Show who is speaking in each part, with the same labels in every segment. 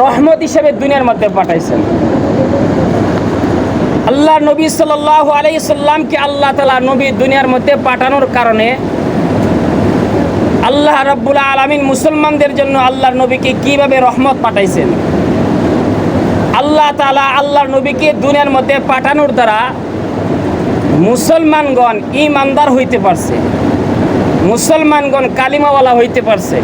Speaker 1: রহমত হিসেবে দুনিয়ার মধ্যে পাঠাইছেন। আল্লাহ নবী সাল্লাহ আলাই সাল্লামকে আল্লাহ তালা নবী দুনিয়ার মধ্যে পাঠানোর কারণে আল্লাহ রব্বুল আলমিন মুসলমানদের জন্য আল্লাহর নবীকে কীভাবে রহমত পাঠাইছেন। আল্লাহ তালা আল্লাহর নবীকে দুনিয়ার মধ্যে পাঠানোর দ্বারা মুসলমানগণ ইমানদার হইতে পারছে। মুসলমানগণ কালিমাওয়ালা হইতে পারছে।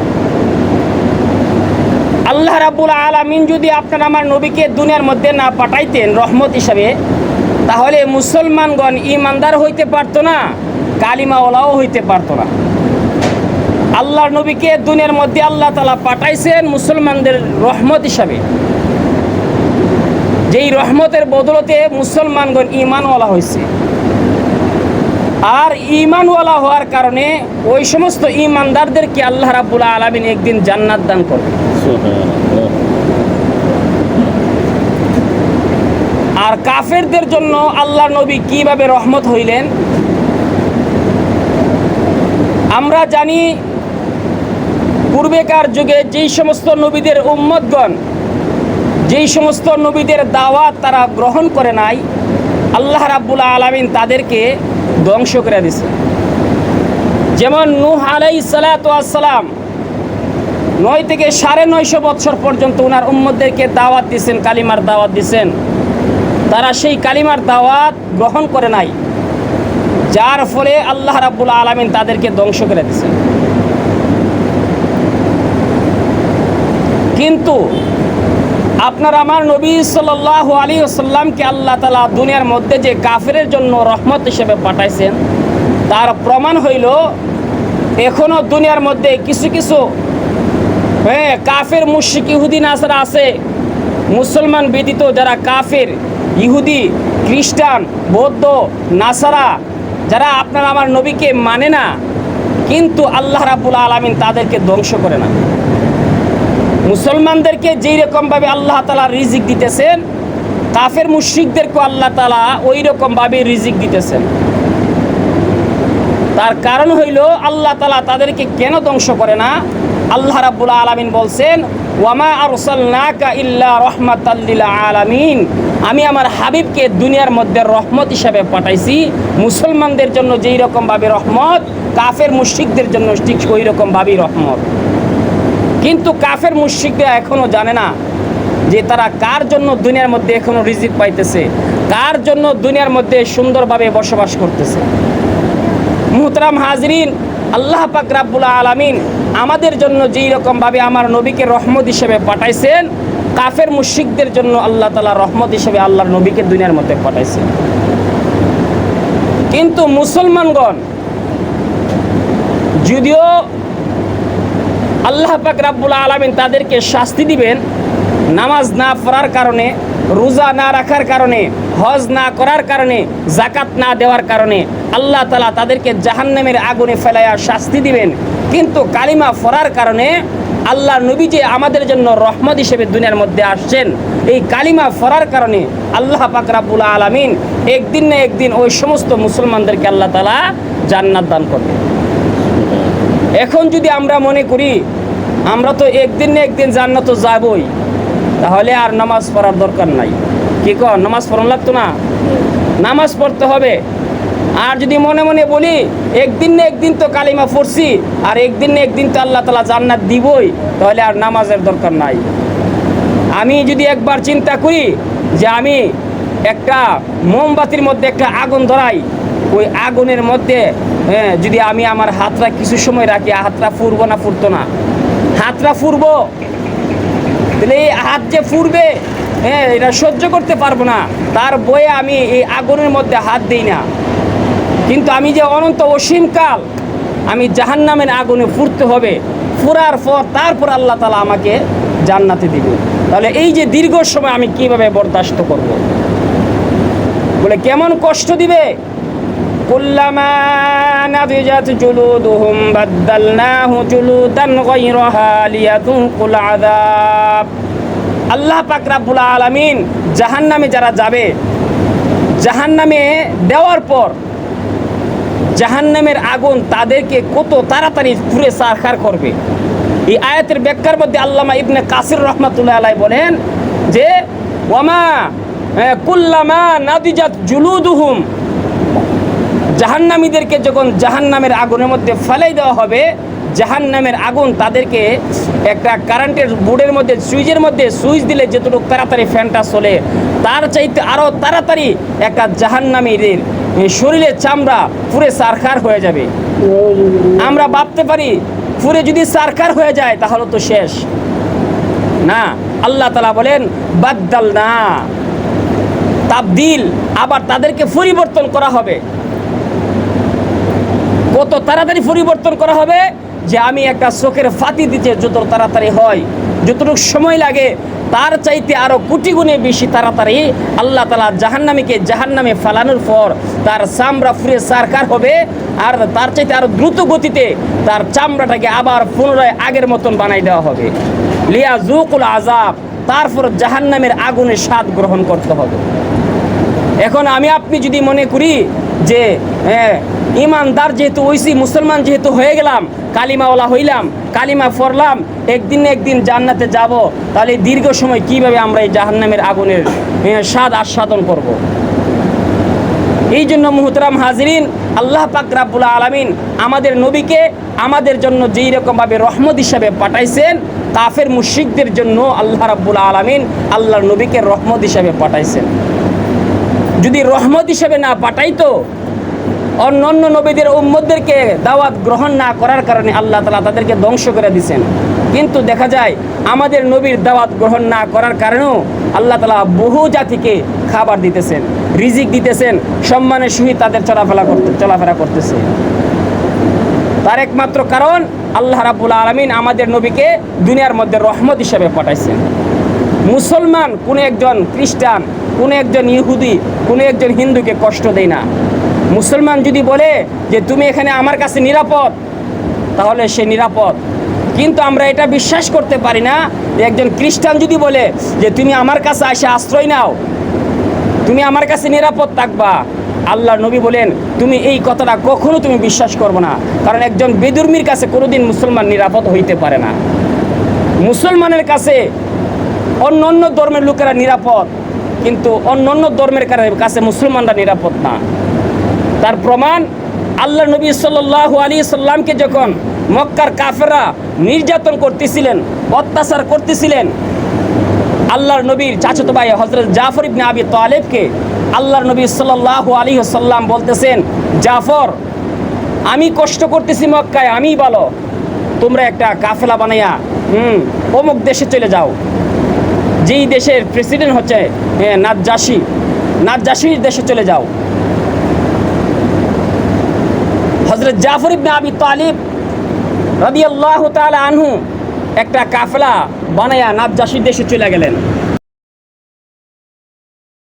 Speaker 1: আল্লাহ রাবুল আলমিন যদি আপনার আমার নবীকে দুনিয়ার মধ্যে না পাঠাইতেন রহমত হিসাবে, তাহলে মুসলমানগণ ইমানদার হইতে পারতো না, কালিমাওয়ালাও হইতে পারতো না। আল্লাহর নবীকে দুনিয়ার মধ্যে আল্লাহ তালা পাঠাইছেন মুসলমানদের রহমত হিসাবে। যেই রহমতের বদলতে মুসলমানগণ ইমানওয়ালা হয়েছে আর ইমানওয়ালা হওয়ার কারণে ওই সমস্ত ইমানদারদেরকে আল্লাহ রাবুল আলমিন একদিন জান্নাত দান করবে আর কাফেরদের জন্য আল্লাহ নবী কীভাবে রহমত হইলেন? আমরা জানি পূর্বেকার যুগে যেই সমস্ত নবীদের উম্মতগণ, যেই সমস্ত নবীদের দাওয়াত তারা গ্রহণ করে নাই, আল্লাহ রাব্বুল আলমিন তাদেরকে ধ্বংস করে দিছে। যেমন নূহ আলাই সালাতাম নয় থেকে সাড়ে নয়শো বৎসর পর্যন্ত ওনার উম্মদদেরকে দাওয়াত দিছেন, কালিমার দাওয়াত দিছেন। তারা সেই কালিমার দাওয়াত গ্রহণ করে নাই। যার ফলে আল্লাহ রাব্বুল আলমিন তাদেরকে ধ্বংস করে দিছেন। কিন্তু আপনার আমার নবী সাল্লাহ আলী আসাল্লামকে আল্লাহ তালা দুনিয়ার মধ্যে যে কাফেরের জন্য রহমত হিসেবে পাঠাইছেন, তার প্রমাণ হইল এখনও দুনিয়ার মধ্যে কিছু কিছু হ্যাঁ কাফের মুশিক ইহুদি, নাসারা আছে। মুসলমান ব্যতীত যারা কাফের, ইহুদি, খ্রিস্টান, বৌদ্ধ, নাসারা, যারা আপনার আমার নবীকে মানে না, কিন্তু আল্লাহ রাবুল আলমিন তাদেরকে ধ্বংস করে না। মুসলমানদেরকে যেই রকমভাবে আল্লাহ তালা রিজিক দিতেছেন, কাফের মুশ্রিকদেরকেও আল্লাহ তালা ওই রকমভাবে রিজিক দিতেছেন। তার কারণ হইল, আল্লাহ তালা তাদেরকে কেন ধ্বংস করে না? আল্লাহ রাবুল আলমিন বলছেন, ওয়ামা আরসালনাকা ইল্লা রহমাতাল্লিল আলামিন। আমি আমার হাবিবকে দুনিয়ার মধ্যে রহমত হিসাবে পাঠাইছি। মুসলমানদের জন্য যেই রকমভাবে রহমত, কাফের মুশ্রিকদের জন্য ঠিক ওই রকমভাবেই রহমত। কিন্তু কাফের মুশ্রিকরা এখনও জানে না যে তারা কার জন্য দুনিয়ার মধ্যে এখনও রিজিক পাইতেছে, কার জন্য দুনিয়ার মধ্যে সুন্দরভাবে বসবাস করতেছে। মুহতারাম হাজরিন আল্লাহ পাক রাব্বুল আলামিন আমাদের জন্য যেই রকমভাবে আমার নবীকে রহমত হিসেবে পাঠাইছেন, কাফের মুশ্রিকদের জন্য আল্লাহ তালা রহমত হিসেবে আল্লাহর নবীকে দুনিয়ার মধ্যে পাঠাইছেন। কিন্তু মুসলমানগণ, যদিও আল্লাহ পাক রাব্বুল আলমিন তাদেরকে শাস্তি দিবেন, নামাজ না পড়ার কারণে, রোজা না রাখার কারণে হজ না করার কারণে জাকাত না দেওয়ার কারণে আল্লাহ তালা তাদেরকে জাহান্নামের আগুনে ফেলাইয়া শাস্তি দিবেন। কিন্তু কালিমা ফরার কারণে আল্লাহ নবী যে আমাদের জন্য রহমত হিসেবে দুনিয়ার মধ্যে আসছেন, এই কালিমা ফরার কারণে আল্লাহ পাক রাব্বুল আলমিন একদিন না একদিন ওই সমস্ত মুসলমানদেরকে আল্লাহ তালা জান্নাত দান করবে এখন যদি আমরা মনে করি, আমরা তো একদিন না একদিন জান্নাত যাবই, তাহলে আর নামাজ পড়ার দরকার নাই। কি কর নামাজ পড়ানো লাগতো না? নামাজ পড়তে হবে। আর যদি মনে মনে বলি, একদিন না একদিন তো কালিমা পড়ছি, আর একদিন না একদিন তো আল্লাহ তালা জান্নাত দিবই, তাহলে আর নামাজের দরকার নাই। আমি যদি একবার চিন্তা করি যে আমি একটা মোমবাতির মধ্যে একটা আগুন ধরাই, ওই আগুনের মধ্যে হ্যাঁ যদি আমি আমার হাতটা কিছু সময় রাখি হাতটা ফুরবো না, ফুরতো না। হাতটা ফুরবো তাহলে এই হাত যে ফুরবে হ্যাঁ এটা সহ্য করতে পারব না। তার বয়ে আমি এই আগুনের মধ্যে হাত দিই না। কিন্তু আমি যে অনন্ত অসীমকাল আমি জাহান্নামের আগুনে ফুরতে হবে, ফুরার পর তারপর আল্লাহ তালা আমাকে জান্নাতে দিবে। তাহলে এই যে দীর্ঘ সময় আমি কীভাবে বরদাস্ত করব? বলে, কেমন কষ্ট দিবে? কুল্লামা নাদিজাত জুলুদুহুম বাদদালনাহু জুলুদান গায়রাহা লিয়াযুকুল আযাব আল্লাহ পাক রাব্বুল আলামিন জাহান্নামে যারা যাবে, জাহান্নামে দেওয়ার পর জাহান্নামের আগুন তাদেরকে কত তাড়াতাড়ি পুরে সারখার করবে। এই আয়াতের ব্যাখ্যার মধ্যে আল্লামা ইবনে কাসির রহমাতুল্লাহ আলাই বলেন যে, ওয়ামা কুল্লামা নাদিজাত জুলুদুহুম জাহান্নামীদেরকে যখন জাহান্নামের আগুনের মধ্যে ফেলাই দেওয়া হবে, জাহান্নামের আগুন তাদেরকে একটা কারেন্টের বোর্ডের মধ্যে, সুইচের মধ্যে সুইচ দিলে যেটুকু তাড়াতাড়ি ফ্যানটা চলে, তার চাইতে আরও তাড়াতাড়ি একটা জাহান্নামীদের শরীরের চামড়া পুরে সারখার হয়ে যাবে। আমরা ভাবতে পারি পুরে যদি সারখার হয়ে যায় তাহলে তো শেষ। না, আল্লাহ তালা বলেন বাদ্দাল না তাবদিল, আবার তাদেরকে পরিবর্তন করা হবে। কত তাড়াতাড়ি পরিবর্তন করা হবে যে আমি একটা চোখের ফাতি দিতে যত তাড়াতাড়ি হয়, যতটুকু সময় লাগে, তার চাইতে আরও কোটি গুণে বেশি তাড়াতাড়ি আল্লাহ তালা জাহান্নামীকে জাহান্নামে ফালানোর পর তার চামড়া ফুরে সারকার হবে, আর তার চাইতে আরও দ্রুত গতিতে তার চামড়াটাকে আবার পুনরায় আগের মতন বানাই দেওয়া হবে। লিয়া জুকুল আজাব তারপর জাহান্নামের আগুনের স্বাদ গ্রহণ করতে হবে। এখন আমি আপনি যদি মনে করি যে হ্যাঁ ইমানদার যেহেতু হইছি, মুসলমান যেহেতু হয়ে গেলাম, কালিমাওয়ালা হইলাম, কালিমা ফরলাম একদিন একদিন জান্নাতে যাব, তাহলে দীর্ঘ সময় কীভাবে আমরা এই জাহান্নামের আগুনের স্বাদ আস্বাদন করব। এই জন্য মুহতরাম হাজরিন, আল্লাহ পাক রাব্বুল আলামিন আমাদের নবীকে আমাদের জন্য যেই রকমভাবে রহমত হিসাবে পাঠাইছেন, কাফের মুশরিকদের জন্য আল্লাহ রাব্বুল আলামিন আল্লাহর নবীকে রহমত হিসাবে পাঠাইছেন যদি রহমত হিসেবে না পাঠাইতো, অন্য অন্য নবীদের উম্মদদেরকে দাওয়াত গ্রহণ না করার কারণে আল্লাহ তালা তাদেরকে ধ্বংস করে দিছেন। কিন্তু দেখা যায়, আমাদের নবীর দাওয়াত গ্রহণ না করার কারণেও আল্লাহ তালা বহু জাতিকে খাবার দিতেছেন, রিজিক দিতেছেন, সম্মানের সহিত তাদের চলাফেরা করতে, চলাফেরা করতেছে। তার একমাত্র কারণ আল্লাহ রাবুল আলমিন আমাদের নবীকে দুনিয়ার মধ্যে রহমত হিসেবে পাঠাইছেন। মুসলমান কোনো একজন খ্রিস্টান কোনো একজন ইহুদি, কোনো একজন হিন্দুকে কষ্ট দেয় না। মুসলমান যদি বলে যে তুমি এখানে আমার কাছে নিরাপদ, তাহলে সে নিরাপদ। কিন্তু আমরা এটা বিশ্বাস করতে পারি না যে একজন খ্রিস্টান যদি বলে যে তুমি আমার কাছে এসে আশ্রয় নাও, তুমি আমার কাছে নিরাপদ থাকবা আল্লাহ নবী বলেন, তুমি এই কথাটা কখনো তুমি বিশ্বাস করবে না। কারণ একজন বেদুর্মীর কাছে কোনোদিন মুসলমান নিরাপদ হইতে পারে না। মুসলমানের কাছে অন্য অন্য ধর্মের লোকেরা নিরাপদ। কিন্তু অন্য অন্য ধর্মের কাছে মুসলমানরা নিরাপদ না। তার প্রমাণ আল্লাহ নবী সাল্লাহ আলী সাল্লামকে যখন মক্কার কাফেররা নির্যাতন করতেছিলেন, অত্যাচার করতেছিলেন, আল্লাহর নবীর চাচাতো ভাই হজরত জাফর ইবনে আবি তালেবকে আল্লাহর নবী সাল্লাহ আলী সাল্লাম বলতেছেন, জাফর, আমি কষ্ট করতেছি মক্কায়, আমিই বলো তোমরা একটা কাফেলা বানাইয়া, হুম, অমুক দেশে চলে যাও। যেই দেশের প্রেসিডেন্ট হচ্ছে নাজ্জাসি, নাজ্জাসির দেশে চলে যাও। হজরত জাফর ইবনে আবি তালিব রাদিয়াল্লাহু তাআলা আনহু একটা কাফলা বানায়া নাজ্জাসির দেশে চলে গেলেন।